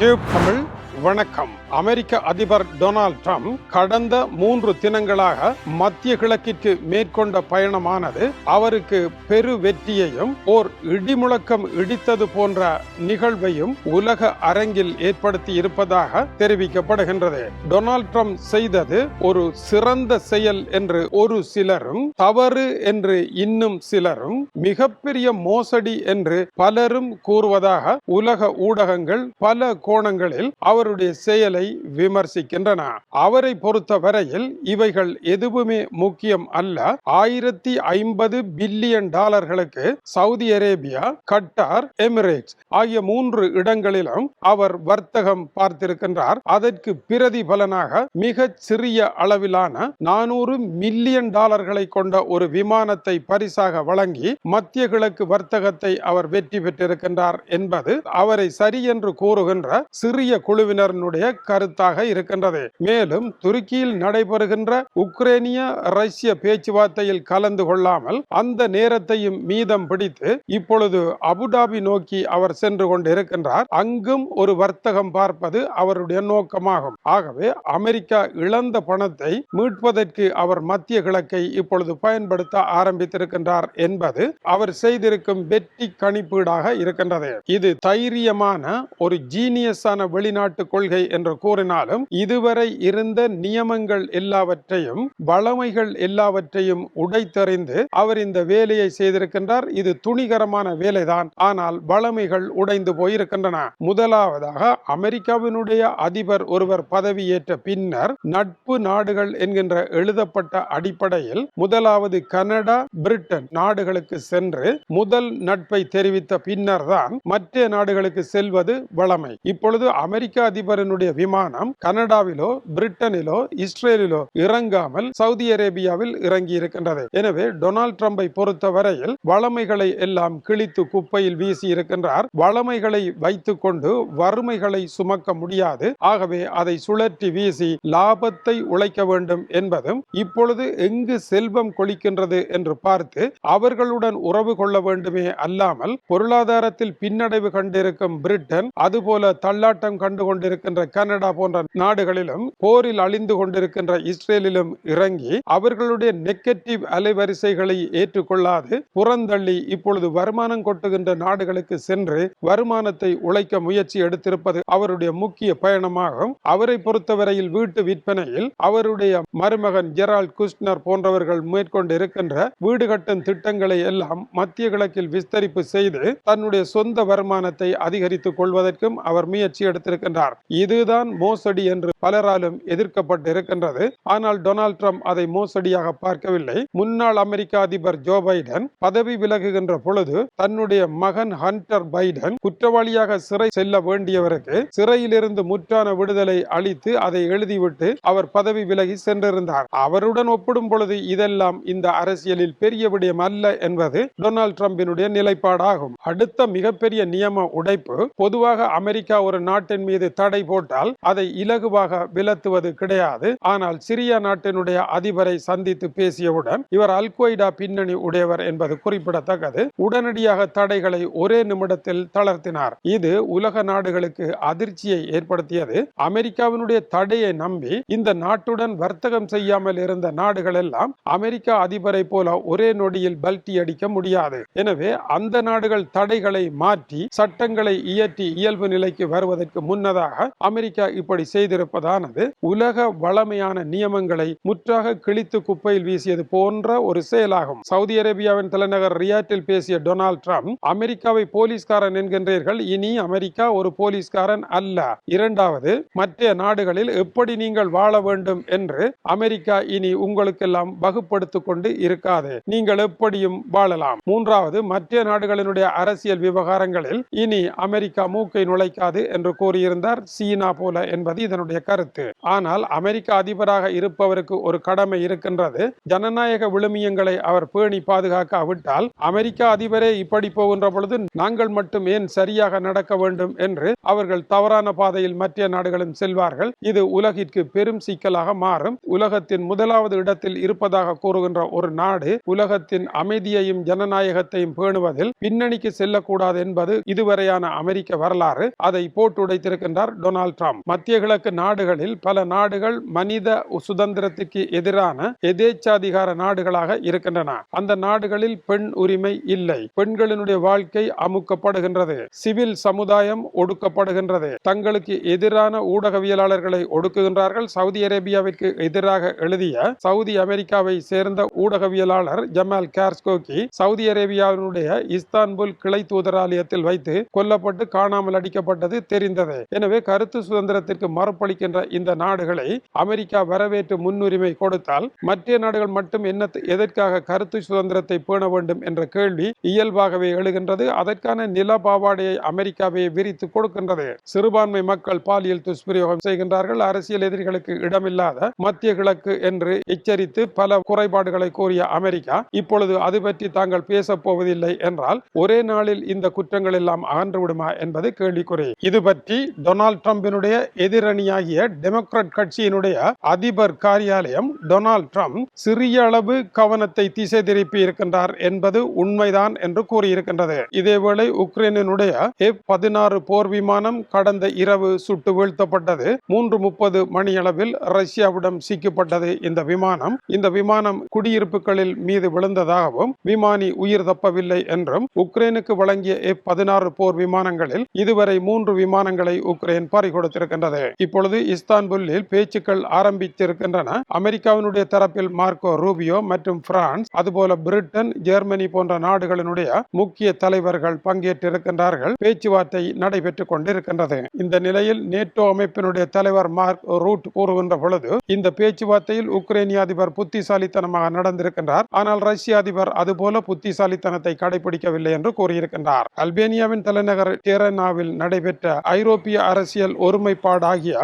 Tube Tamil வணக்கம். அமெரிக்க அதிபர் Donald Trump கடந்த மூன்று தினங்களாக மத்திய கிழக்கிற்கு மேற்கொண்ட பயணமானது அவருக்கு பெரு வெற்றியையும் ஓர் இடிமுழக்கம் இடித்தது போன்ற நிகழ்வையும் உலக அரங்கில் ஏற்படுத்தி இருப்பதாக தெரிவிக்கப்படுகின்றது. டொனால்ட் ட்ரம்ப் செய்தது ஒரு சிறந்த செயல் என்று ஒரு சிலரும் தவறு என்று இன்னும் சிலரும் மிகப்பெரிய மோசடி என்று பலரும் கூறுவதாக உலக ஊடகங்கள் பல கோணங்களில் அவருடைய செயலை விமர்சிக்கின்றன. அவரை பொறுத்தவரையில் இவைகள் எதுவுமே முக்கியம் அல்ல. ஆயிரத்தி ஐம்பது பில்லியன் டாலர்களுக்கு சவுதி அரேபியா கட்டார் எமிரேட்ஸ் ஆகிய மூன்று இடங்களிலும் அவர் வர்த்தகம் பார்த்திருக்கின்றார். அதற்கு பிரதிபலனாக மிக சிறிய அளவிலான நானூறு மில்லியன் டாலர்களை கொண்ட ஒரு விமானத்தை பரிசாக வழங்கி மத்திய கிழக்கு வர்த்தகத்தை அவர் வெற்றி பெற்றிருக்கின்றார் என்பது அவரை சரி என்று கூறுகின்ற சிறிய குழுவினருடைய கருத்தாக இருக்கின்றது. மேலும் துருக்கியில் நடைபெறுகின்ற உக்ரைனிய ரஷ்ய பேச்சுவார்த்தையில் கலந்து கொள்ளாமல் அந்த நேரத்தையும் மீதம் பிடித்து இப்பொழுது அபுதாபி நோக்கி அவர் சென்று கொண்டிருக்கின்றார். அங்கும் ஒரு வர்த்தகம் பார்ப்பது அவருடைய நோக்கமாகும். ஆகவே அமெரிக்கா இழந்த பணத்தை மீட்பதற்கு அவர் மத்திய கிழக்கை இப்பொழுது பயன்படுத்த ஆரம்பித்திருக்கின்றார் என்பது அவர் செய்திருக்கும் வெற்றி கணிப்பீடாக இருக்கின்றது. இது தைரியமான ஒரு ஜீனியஸான வெளிநாட்டு கொள்கை என்று கூறினாலும் இதுவரை இருந்த நியமங்கள் எல்லாவற்றையும் வளமைகள் எல்லாவற்றையும் உடைத்தறிந்து அவர் இந்த வேலையை செய்திருக்கின்றார். இது துணிகரமான வேலைதான். ஆனால் வளமைகள் உடைந்து போயிருக்கின்றன. முதலாவதாக அமெரிக்காவினுடைய அதிபர் ஒருவர் பதவியேற்ற பின்னர் நட்பு நாடுகள் என்கின்ற எழுதப்பட்ட அடிப்படையில் முதலாவது கனடா பிரிட்டன் நாடுகளுக்கு சென்று முதல் நட்பை தெரிவித்த பின்னர் தான் மற்ற நாடுகளுக்கு செல்வது வளமை. இப்பொழுது அமெரிக்க அதிபரனுடைய விமானம் கனடாவிலோ பிரிட்டனிலோ இஸ்ரேலிலோ இறங்காமல் சவுதி அரேபியாவில் இறங்கி இருக்கின்றது எனவே டொனால்ட் ட்ரம்பை பொறுத்தவரையில் வளமைகளை எல்லாம் கிழித்து குப்பையில் வீசி இருக்கின்றார். வளமைகளை வைத்துக் கொண்டு வறுமைகளை சுமக்க முடியாது. ஆகவே அதை சுழற்றி வீசி லாபத்தை உழைக்க வேண்டும் என்பதும் இப்பொழுது எங்கு செல்வம் கொளிக்கின்றது என்று பார்த்து அவர்களுடன் உறவு கொள்ள வேண்டுமே அல்லாமல் பொருளாதாரத்தில் பின்னடைவு கண்டிருக்கும் பிரிட்டன் அதுபோல தள்ளாட்டம் கண்டுகொண்டு கொண்டிருக்கின்ற கனடா போன்ற நாடுகளிலும் போரில் அழிந்து கொண்டிருக்கின்ற இஸ்ரேலிலும் இறங்கி அவர்களுடைய நெகட்டிவ் அலைவரிசைகளை ஏற்றுக்கொள்ளாது புறந்தள்ளி இப்பொழுது வருமானம் கொட்டுகின்ற நாடுகளுக்கு சென்று வருமானத்தை உழைக்க முயற்சி எடுத்திருப்பது அவருடைய முக்கிய பயணமாகும். அவரை பொறுத்தவரையில் வீட்டு விற்பனையில் அவருடைய மருமகன் ஜெரால்ட் குஸ்னர் போன்றவர்கள் மேற்கொண்டு இருக்கின்ற வீடு கட்டும் திட்டங்களை எல்லாம் மத்திய கிழக்கில் விஸ்தரிப்பு செய்து தன்னுடைய சொந்த வருமானத்தை அதிகரித்துக் கொள்வதற்கும் அவர் முயற்சி எடுத்திருக்கின்றார். இதுதான் மோசடி என்று பலராலும் எதிர்க்கப்பட்டு இருக்கின்றது ஆனால் டொனால்ட் ட்ரம்ப் அதை மோசடியாக பார்க்கவில்லை. முன்னாள் அமெரிக்க அதிபர் ஜோ பைடன் பதவி விலகுகின்ற பொழுது தன்னுடைய மகன் ஹண்டர் பைடன் குற்றவாளியாக சிறை செல்ல வேண்டியவருக்கு சிறையிலிருந்து முற்றான விடுதலை அளித்து அதை எழுதிவிட்டு அவர் பதவி விலகி சென்றிருந்தார். அவருடன் ஒப்பிடும் பொழுது இதெல்லாம் இந்த அரசியலில் பெரிய விடயம் அல்ல என்பது டொனால்ட் ட்ரம்பினுடைய நிலைப்பாடாகும். அடுத்த மிகப்பெரிய நியம உடைப்பு பொதுவாக அமெரிக்கா ஒரு நாட்டின் மீது தடை போட்டால் அதை இலகுவாக விலத்துவது கிடையாது. ஆனால் சிரியா நாட்டினுடைய அதிபரை சந்தித்து பேசியவுடன் இவர் அல் கொய்டா பின்னணி உடையவர் என்பது குறிப்பிடத்தக்கது. உடனடியாக தடைகளை ஒரே நிமிடத்தில் தளர்த்தினார். இது உலக நாடுகளுக்கு அதிர்ச்சியை ஏற்படுத்தியது. அமெரிக்காவினுடைய தடையை நம்பி இந்த நாட்டுடன் வர்த்தகம் செய்யாமல் இருந்த நாடுகள் எல்லாம் அமெரிக்கா அதிபரை போல ஒரே நொடியில் பல்டி அடிக்க முடியாது. எனவே அந்த நாடுகள் தடைகளை மாற்றி சட்டங்களை இயற்றி இயல்பு நிலைக்கு வருவதற்கு முன்னதாக முன்னதாக அமெரிக்கா இப்படி செய்திருப்பதானது உலக வளமையான நியமங்களை முற்றாக கிழித்து குப்பையில் வீசியது போன்ற ஒரு செயலாகும். சவுதி அரேபியாவின் தலைநகர் ரியாட்டில் பேசிய டொனால்ட் ட்ரம்ப் அமெரிக்காவை போலீஸ்காரன் என்கின்றீர்கள் இனி அமெரிக்கா ஒரு போலீஸ்காரன் அல்ல. இரண்டாவது மற்ற நாடுகளில் எப்படி நீங்கள் வாழ வேண்டும் என்று அமெரிக்கா இனி உங்களுக்கெல்லாம் வகுப்படுத்திக் கொண்டு இருக்காது. நீங்கள் எப்படியும் வாழலாம். மூன்றாவது மற்ற நாடுகளினுடைய அரசியல் விவகாரங்களில் இனி அமெரிக்கா மூக்கை நுழைக்காது என்று கூறியிருந்த கூறியிருந்தார் சீனா போல என்பது இதனுடைய கருத்து. ஆனால் அமெரிக்க அதிபராக இருப்பவருக்கு ஒரு கடமை இருக்கின்றது. ஜனநாயக விழுமியங்களை அவர் பேணி பாதுகாக்காவிட்டால் அமெரிக்க அதிபரே இப்படி போகின்ற பொழுது நாங்கள் மட்டும் ஏன் சரியாக நடக்க வேண்டும் என்று அவர்கள் தவறான பாதையில் மற்ற நாடுகளும் செல்வார்கள். இது உலகிற்கு பெரும் சிக்கலாக மாறும். உலகத்தின் முதலாவது இடத்தில் இருப்பதாக கூறுகின்ற ஒரு நாடு உலகத்தின் அமைதியையும் ஜனநாயகத்தையும் பேணுவதில் பின்னணிக்கு செல்லக்கூடாது என்பது இதுவரையான அமெரிக்க வரலாறு. அதை போட்டுடைத்திருக்கின்றார் கொண்டிருக்கின்றார் டொனால்ட் ட்ரம்ப். மத்திய கிழக்கு நாடுகளில் பல நாடுகள் மனித சுதந்திரத்துக்கு எதிரான எதேச்சாதிகார நாடுகளாக இருக்கின்றன. அந்த நாடுகளில் பெண் உரிமை இல்லை. பெண்களினுடைய வாழ்க்கை அமுக்கப்படுகின்றது. சிவில் சமுதாயம் ஒடுக்கப்படுகின்றது. தங்களுக்கு எதிரான ஊடகவியலாளர்களை ஒடுக்குகின்றார்கள். சவுதி அரேபியாவிற்கு எதிராக எழுதிய சவுதி அமெரிக்காவை சேர்ந்த ஊடகவியலாளர் ஜமால் கார்ஸ்கோகி சவுதி அரேபியாவினுடைய இஸ்தான்புல் கிளை தூதராலயத்தில் வைத்து கொல்லப்பட்டு காணாமல் அடிக்கப்பட்டது தெரிந்தது. எனவே கருத்து சுதந்திரத்திற்கு மறுப்பளிக்கின்ற இந்த நாடுகளை அமெரிக்கா வரவேற்று முன்னுரிமை கொடுத்தால் மற்ற நாடுகள் மட்டும் என்ன எதற்காக கருத்து சுதந்திரத்தை பேண வேண்டும் என்ற கேள்வி இயல்பாகவே எழுகின்றது. அதற்கான நில பாவாடையை அமெரிக்காவே விரித்து கொடுக்கின்றது. சிறுபான்மை மக்கள் பாலியல் துஷ்பிரயோகம் செய்கின்றார்கள். அரசியல் எதிரிகளுக்கு இடமில்லாத மத்திய கிழக்கு என்று எச்சரித்து பல குறைபாடுகளை கூறிய அமெரிக்கா இப்பொழுது அது பற்றி தாங்கள் பேசப் போவதில்லை என்றால் ஒரே நாளில் இந்த குற்றங்கள் எல்லாம் அகன்று விடுமா என்பது கேள்விக்குறி. இது பற்றி டொனால்ட் ட்ரம்பினுடைய எதிரணியாகிய டெமோக்ராட் கட்சியினுடைய அதிபர் காரியாலயம் டொனால்ட் ட்ரம்ப் சிறிய அளவு கவனத்தை திசை திருப்பி இருக்கின்றார் என்பது உண்மைதான் என்று கூறியிருக்கின்றது. இதேவேளை உக்ரைனினுடைய பதினாறு போர் விமானம் கடந்த இரவு சுட்டு வீழ்த்தப்பட்டது. மூன்று முப்பது மணியளவில் ரஷ்யாவிடம் சிக்கப்பட்டது இந்த விமானம். இந்த விமானம் குடியிருப்புகளில் மீது விழுந்ததாகவும் விமானி உயிர் தப்பவில்லை என்றும் உக்ரைனுக்கு வழங்கிய எஃப் பதினாறு போர் விமானங்களில் இதுவரை மூன்று விமானங்களை உக்ரைன் உரையின் பறிகொடுத்திருக்கின்றது இப்பொழுது இஸ்தான்புல்லில் பேச்சுக்கள் ஆரம்பித்திருக்கின்றன. அமெரிக்காவினுடைய தரப்பில் மார்க்கோ ரூபியோ மற்றும் பிரான்ஸ் அதுபோல பிரிட்டன் ஜெர்மனி போன்ற நாடுகளினுடைய முக்கிய தலைவர்கள் பங்கேற்றிருக்கின்றார்கள். பேச்சுவார்த்தை நடைபெற்றுக் கொண்டிருக்கின்றது. இந்த நிலையில் நேட்டோ அமைப்பினுடைய தலைவர் மார்க் ரூட் கூறுகின்ற பொழுது இந்த பேச்சுவார்த்தையில் உக்ரைனிய அதிபர் புத்திசாலித்தனமாக நடந்திருக்கின்றார். ஆனால் ரஷ்ய அதிபர் அதுபோல புத்திசாலித்தனத்தை கடைபிடிக்கவில்லை என்று கூறியிருக்கின்றார். அல்பேனியாவின் தலைநகர் டேரனாவில் நடைபெற்ற ஐரோப்பிய அரசு அரசியல் ஒருமைப்பாடாகிய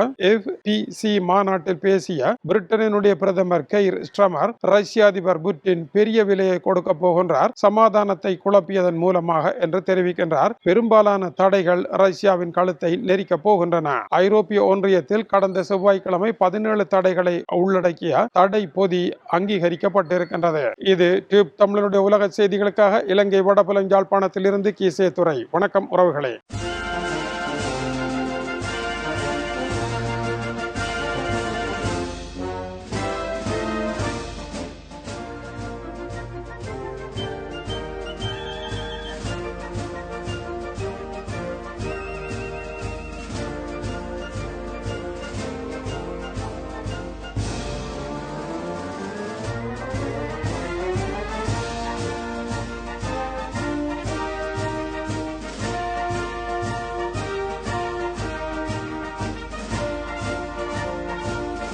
சி மாநாட்டில் பேசிய பிரிட்டனினுடைய பிரதமர் கெய்ர் ஸ்ட்ரமர் ரஷ்ய அதிபர் புட்டின் பெரிய விலையை கொடுக்க போகின்றார் சமாதானத்தை குழப்பியதன் மூலமாக என்று தெரிவிக்கின்றார். பெரும்பாலான தடைகள் ரஷ்யாவின் கழுத்தை நெரிக்கப் போகின்றன. ஐரோப்பிய ஒன்றியத்தில் கடந்த செவ்வாய்க்கிழமை பதினேழு தடைகளை உள்ளடக்கிய தடை பொதி அங்கீகரிக்கப்பட்டிருக்கின்றது. இது டியூப் தமிழனுடைய உலக செய்திகளுக்காக இலங்கை வடபுலஞ்சாழ்ப்பாணத்திலிருந்து கீசே துறை வணக்கம் உறவுகளே.